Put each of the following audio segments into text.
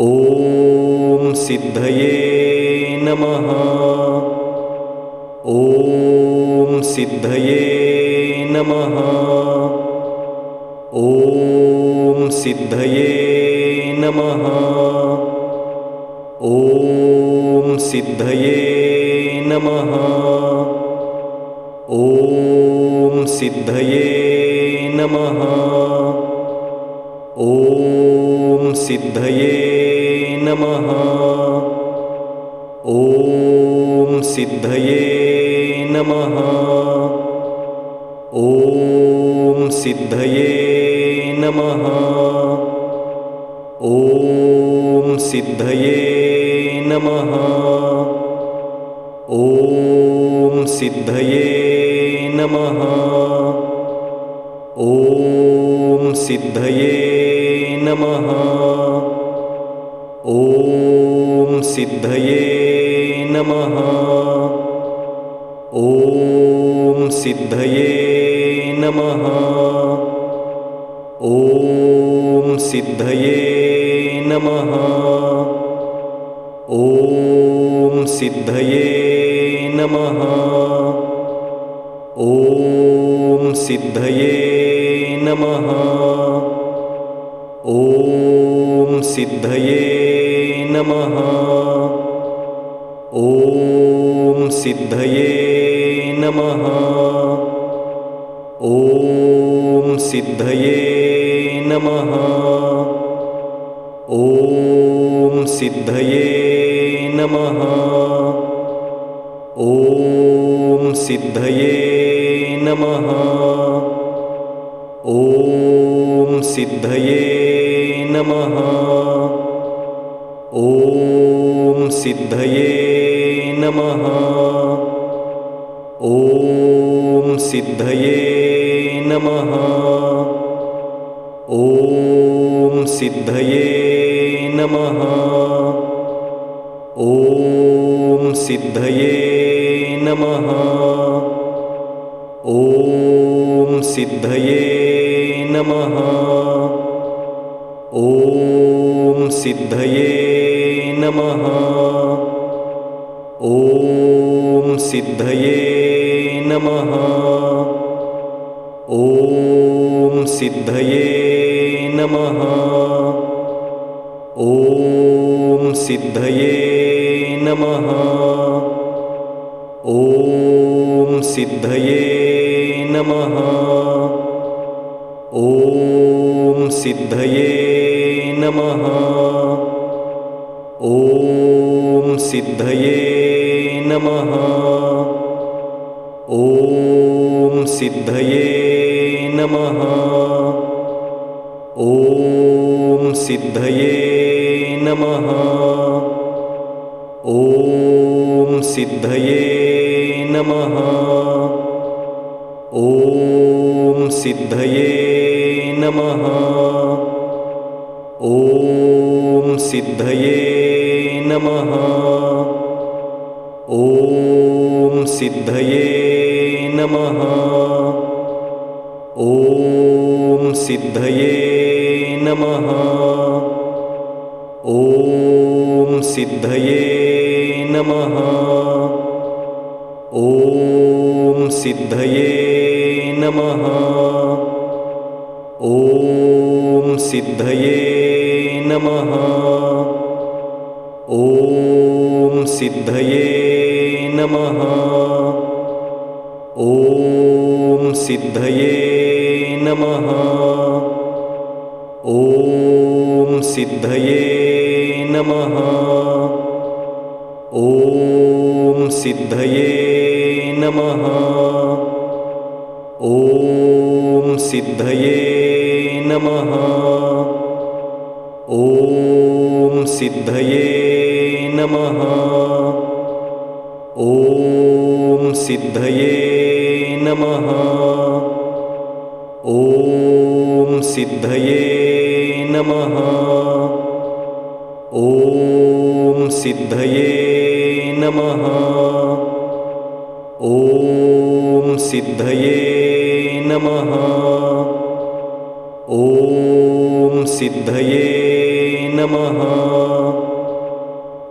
ॐ सिद्धये नमः। ॐ सिद्धये नमः। ॐ सिद्धये नमः। ॐ सिद्धये नमः। ॐ सिद्धये नमः। ॐ सिद्धये नमः। ॐ सिद्धये नमः। ॐ सिद्धये नमः। ॐ सिद्धये नमः। ॐ सिद्धये नमः। ॐ सिद्धये नमः। ॐ सिद्धये नमः। ॐ सिद्धये नमः। ॐ सिद्धये नमः। ॐ सिद्धये नमः। ॐ सिद्धये नमः ॐ सिद्धये नमः। ॐ सिद्धये नमः। ॐ सिद्धये नमः। ॐ सिद्धये नमः। ॐ सिद्धये नमः। ॐ सिद्धये नमः। ॐ सिद्धये नमः। ॐ सिद्धये नमः। ॐ सिद्धये नमः। ॐ सिद्धये नमः। ॐ सिद्धये नमः ॐ सिद्धये नमः। ॐ सिद्धये नमः। ॐ सिद्धये नमः। ॐ सिद्धये नमः। ॐ सिद्धये नमः। ॐ सिद्धये नमः। ॐ सिद्धये नमः। ॐ सिद्धये नमः। ॐ सिद्धये नमः। ॐ सिद्धये नमः। ॐ सिद्धये नमः ॐ सिद्धये नमः। ॐ सिद्धये नमः। ॐ सिद्धये नमः। ॐ सिद्धये नमः। ॐ सिद्धये नमः। ॐ सिद्धये नमः। ॐ सिद्धये नमः। ॐ सिद्धये नमः। ॐ सिद्धये नमः। ॐ सिद्धये नमः। ॐ सिद्धये नमः। ॐ सिद्धये नमः। ॐ सिद्धये नमः। ॐ सिद्धये नमः। ॐ सिद्धये नमः। ॐ सिद्धये नमः।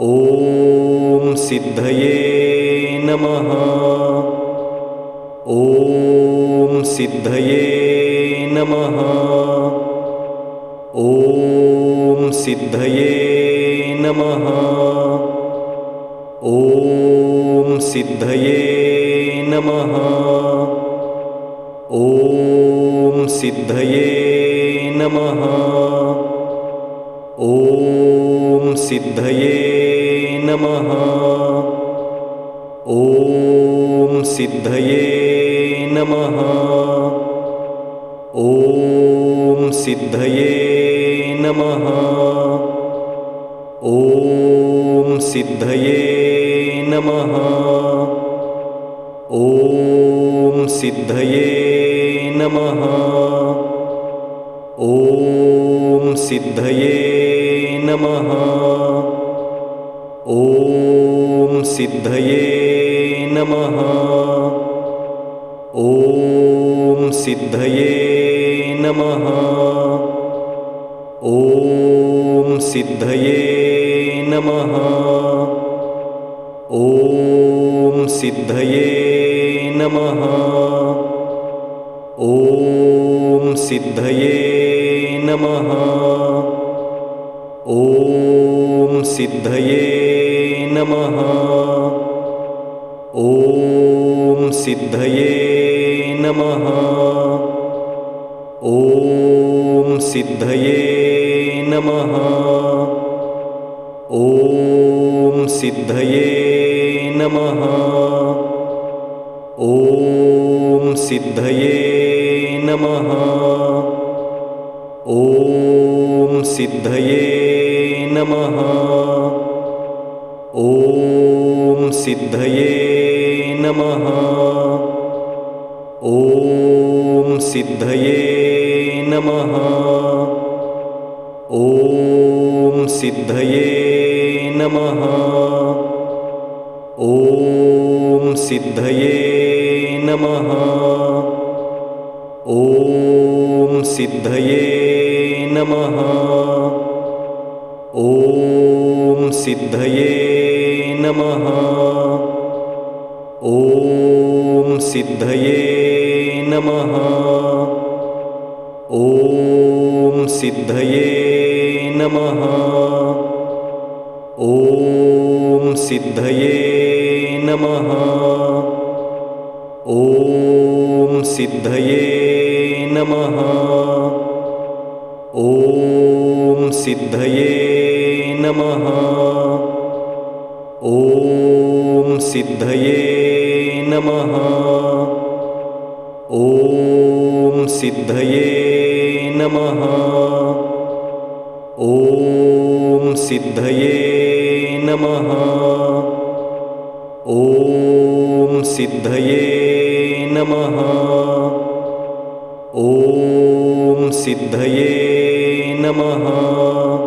ॐ सिद्धये नमः। ॐ सिद्धये नमः। ॐ सिद्धये नमः। ॐ सिद्धये नमः। ॐ सिद्धये नमः। ॐ सिद्धये नमः। ॐ सिद्धये नमः। ॐ सिद्धये नमः। ॐ सिद्धये नमः। ॐ सिद्धये नमः। ॐ सिद्धये नमः। ॐ सिद्धये नमः। ॐ सिद्धये नमः। ॐ सिद्धये नमः। ॐ सिद्धये नमः ॐ सिद्धये नमः। ॐ सिद्धये नमः। ॐ सिद्धये नमः। ॐ सिद्धये नमः। ॐ सिद्धये नमः। ॐ सिद्धये नमः। ॐ सिद्धये नमः। ॐ सिद्धये नमः। ॐ सिद्धये नमः। ॐ सिद्धये नमः। ॐ सिद्धये नमः ॐ सिद्धये नमः। ॐ सिद्धये नमः। ॐ सिद्धये नमः। ॐ सिद्धये नमः। ॐ सिद्धये नमः। ॐ सिद्धये नमः। ॐ सिद्धये नमः। ॐ सिद्धये नमः। ॐ सिद्धये नमः। ॐ सिद्धये नमः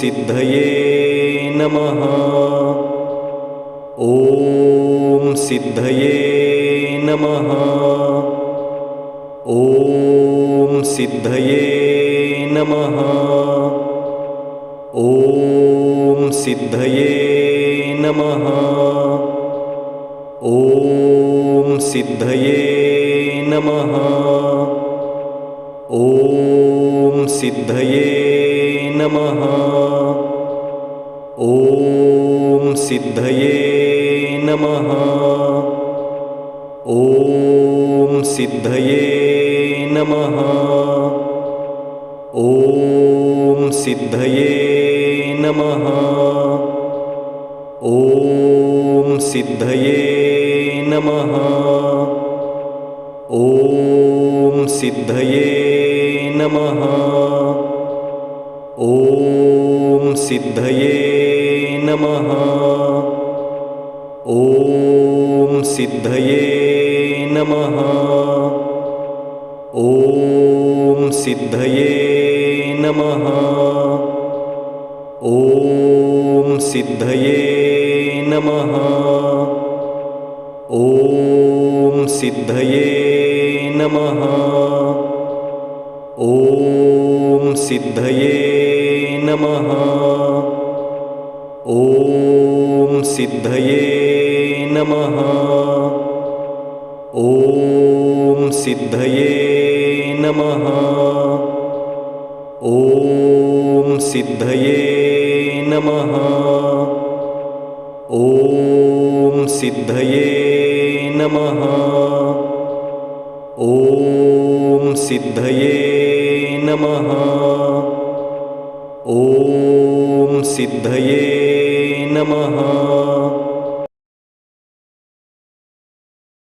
ॐ सिद्धये नमः। ॐ सिद्धये नमः। ॐ सिद्धये नमः। ॐ सिद्धये नमः। ॐ सिद्धये नमः ॐ सिद्धये नमः। ॐ सिद्धये नमः। ॐ सिद्धये नमः। ॐ सिद्धये नमः। ॐ सिद्धये नमः। ॐ सिद्धये नमः। ॐ सिद्धये नमः। ॐ सिद्धये नमः। ॐ सिद्धये नमः। ॐ सिद्धये नमः। ॐ सिद्धये नमः। सिद्धये नमः। ॐ सिद्धये नमः। ॐ सिद्धये नमः। ॐ सिद्धये नमः। ॐ सिद्धये नमः। ॐ सिद्धये नमः।